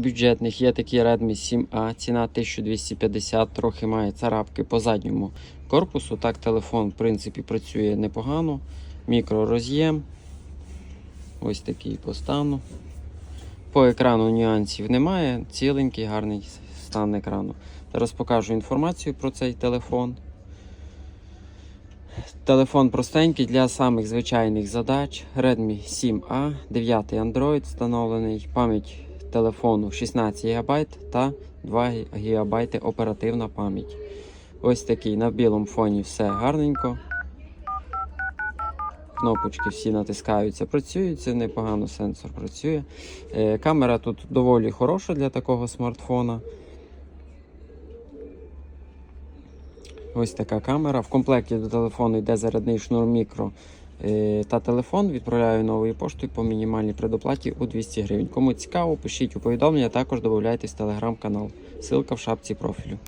Бюджетних є такі Redmi 7A, ціна 1250, трохи має царапки по задньому корпусу. Так, телефон, в принципі, працює непогано. Мікророз'єм. Ось такий по стану. По екрану нюансів немає. Ціленький, гарний стан екрану. Зараз покажу інформацію про цей телефон. Телефон простенький для самих звичайних задач. Redmi 7A, 9 Android встановлений, пам'ять телефону 16 ГБ та 2 ГБ оперативна пам'ять. Ось такий на білому фоні все гарненько. Кнопочки всі натискаються, працюються, непогано сенсор працює. Е, Камера тут доволі хороша для такого смартфона. Ось така камера. В комплекті до телефону йде зарядний шнур мікро та телефон. Відправляю новою поштою по мінімальній предоплаті у 200 гривень. Кому цікаво, пишіть у повідомлення, також додайтесь в телеграм-канал. Ссылка в шапці профілю.